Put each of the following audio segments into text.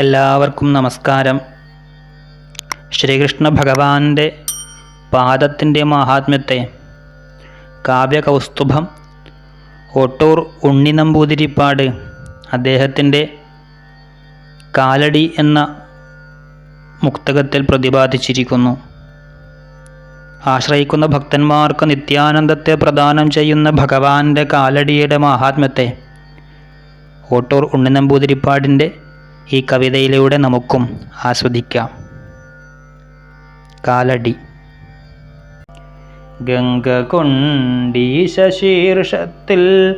എല്ലാവർക്കും നമസ്കാരം. ശ്രീകൃഷ്ണ ഭഗവാന്റെ പാദത്തിന്റെ മഹാത്മ്യത്തെ കാവ്യകൗസ്തുഭം ഒട്ടൂർ ഉണ്ണി നമ്പൂതിരിപ്പാട് അദ്ദേഹത്തിന്റെ കാലടി എന്ന മുക്തകത്തിൽ പ്രതിപാദിച്ചിരിക്കുന്നു. ആശ്രയിക്കുന്ന ഭക്തന്മാർക്ക് നിത്യാനന്ദത്തെ പ്രദാനം ചെയ്യുന്ന ഭഗവാന്റെ കാലടിയുടെ മഹാത്മ്യത്തെ ഓട്ടൂർ ഉണ്ണിനമ്പൂതിരിപ്പാടിന്റെ ഈ കവിതയിലൂടെ നമുക്കും ആസ്വദിക്കാം. കാലടി. ഗംഗ കൊണ്ടീ ശശീർഷത്തിൽ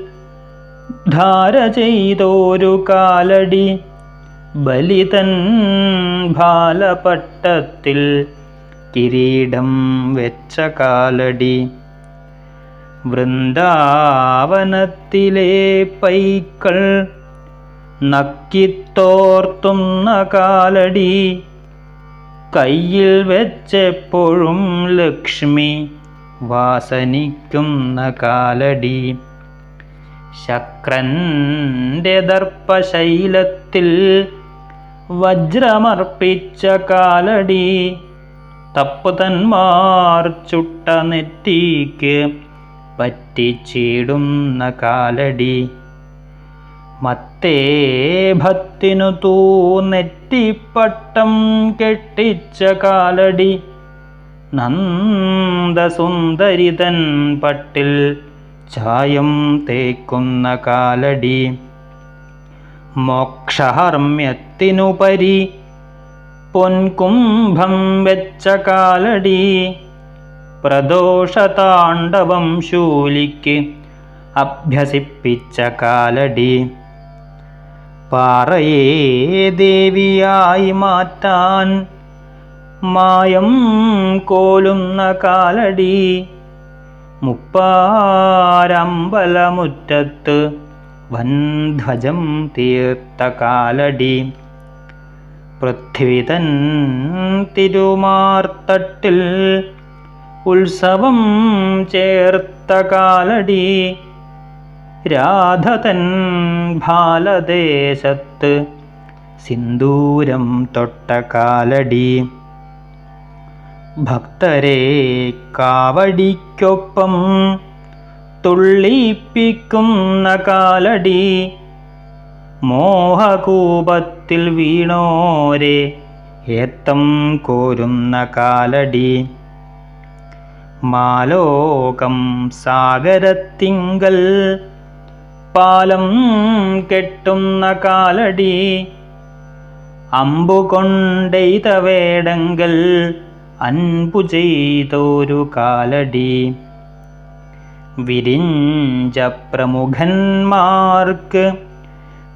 ധാര ചെയ്തോരു കാലടി. ബലിതൻ ഭാലപട്ടത്തിൽ കിരീടം വെച്ച കാലടി. വൃന്ദാവനത്തിലെ പൈക്കൾ നക്കിത്തോർത്തുന്ന കാലടി കയ്യിൽ വെച്ചെപ്പോഴും ലക്ഷ്മി വാസനിക്കുന്ന കാലടി. ശക്രന്റെ ദർപ്പശൈലത്തിൽ വജ്രമർപ്പിച്ച കാലടി തപ്പുതന്മാർ ചുട്ട നെറ്റിക്ക് പറ്റിച്ചിടുന്ന കാലടി. മത്തേഭത്തിനു തൂ നെറ്റിപ്പട്ടം കെട്ടിച്ച കാലടി. നന്ദസുന്ദരിതൻ പട്ടിൽ ചായം തേക്കുന്ന കാലടി. മോക്ഷഹർമ്മ്യത്തിനുപരി പൊൻകുംഭം വെച്ച കാലടി. പ്രദോഷതാണ്ഡവം ശൂലിക്ക് അഭ്യസിപ്പിച്ച കാലടി. പാറയെ ദേവിയായി മാറ്റാൻ മായം കോലുന്ന കാലടി മുപ്പാരമ്പലമുറ്റത്ത് വൻധ്വജം തീർത്ത കാലടി. പൃഥ്വിതൻ തിരുമാർത്തട്ടിൽ ഉത്സവം ചേർത്ത കാലടി. രാധതൻ ഭാലദേശത്ത് സിന്ദൂരം തൊട്ട കാലടി. ഭക്തരെ കാവടിക്കൊപ്പം തുള്ളിപ്പിക്കുന്ന കാലടി. മോഹകൂപത്തിൽ വീണോരെ ഏത്തം കോരുന്ന കാലടി. മാലോകം സാഗരത്തിങ്കൽ പാലം കെട്ടുന്ന കാലടി അമ്പുകൊണ്ടെയ്ത വേടങ്കൽ അൻപു ചെയ്തൊരു കാലടി. വിരിഞ്ച പ്രമുഖന്മാർക്ക്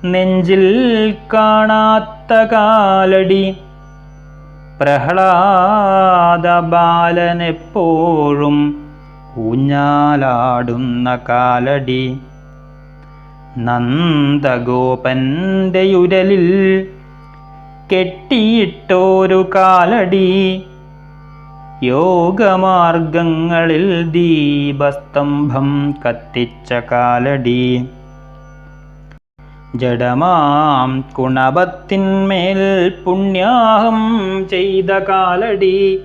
നെഞ്ചിൽ കാണാത്ത കാലടി. പ്രഹ്ലാദ ബാലനെപ്പോഴും ഊഞ്ഞാലാടുന്ന കാലടി. നന്ദഗോപന്റെ ഉരലിൽ കെട്ടിയിട്ടോരു കാലടി. യോഗമാർഗങ്ങളിൽ ദീപസ്തംഭം കത്തിച്ച കാലടി. ജഡമാം കുണപത്തിന്മേൽ പുണ്യാഹം ചെയ്ത കാലടി.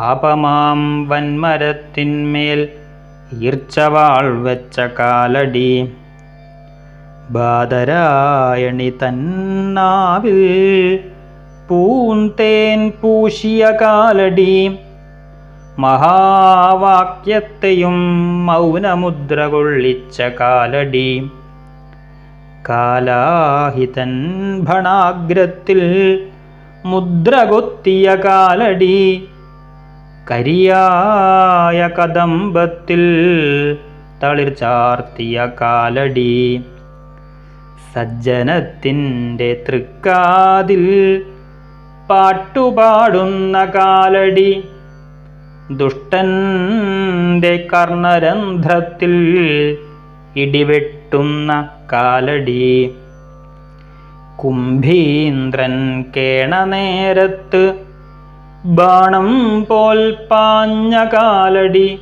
പാപമാം വൻമരത്തിന്മേൽ ഈർച്ചവാൾ വെച്ച കാലടി. ബാദരായണി തന്നാവിൽ. പൂന്തേൻ പൂശിയ കാലടി. മഹാവാക്യത്തെയും മൗനമുദ്ര കൊള്ളിച്ച കാലടി. കാലാഹിതൻ ഭണാഗ്രത്തിൽ മുദ്ര കൊത്തിയ കാലടി. കരിയായ കദംബത്തിൽ തളിർ ചാർത്തിയ കാലടി. സജ്ജനത്തിന്റെ തൃക്കാതിൽ പാട്ടുപാടുന്ന കാലടി. ദുഷ്ടന്റെ കർണരന്ധ്രത്തിൽ ഇടിവെട്ടുന്ന കാലടി. കുംഭീന്ദ്രൻ കേണ നേരത്ത് ബാണം പോൽ പാഞ്ഞ കാലടി.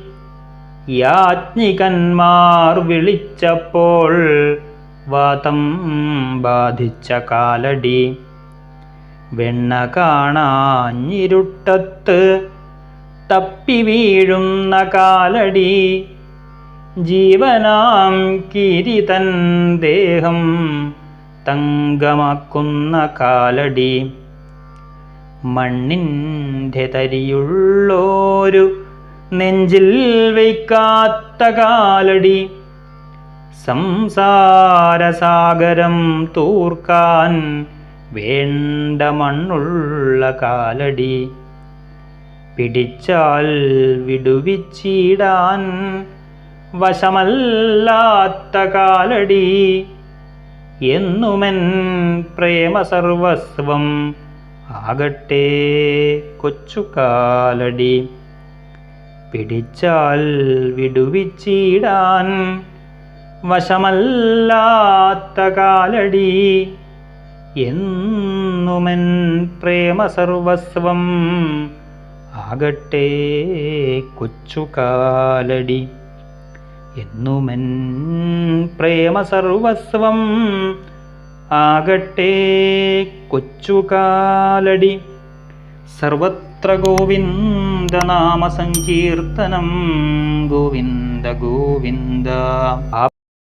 യാജ്ഞികന്മാർ വിളിച്ചപ്പോൾ വാതം ബാധിച്ച കാലടി. വെണ്ണ കാണാഞ്ഞിരുട്ടത്ത് തപ്പി വീഴുന്ന കാലടി. ജീവനാം കിരിതൻ ദേഹം തങ്കമാക്കുന്ന കാലടി. മണ്ണിന്റെ തരിയുള്ളോരു നെഞ്ചിൽ വയ്ക്കാത്ത കാലടി. സംസാരസാഗരം തൂർക്കാൻ വേണ്ട മണ്ണുള്ള കാലടി. പിടിച്ചാൽ വിടുവിച്ചിടാൻ വശമല്ലാത്ത കാലടി. എന്നുമെൻ പ്രേമസർവസ്വം ആകട്ടെ കൊച്ചു കാലടി. പിടിച്ചാൽ വിടുവിച്ചിടാൻ വശമല്ലാത്ത കാലടി എന്നുമൻ പ്രേമ സർവസ്വം ആകട്ടെ കൊച്ചുകാലടി. എന്നുമൻ പ്രേമ സർവസ്വം ആകട്ടെ കൊച്ചുകാലടി. സർവത്ര ഗോവിന്ദ നാമ സങ്കീർത്തനം ഗോവിന്ദ ഗോവിന്ദ.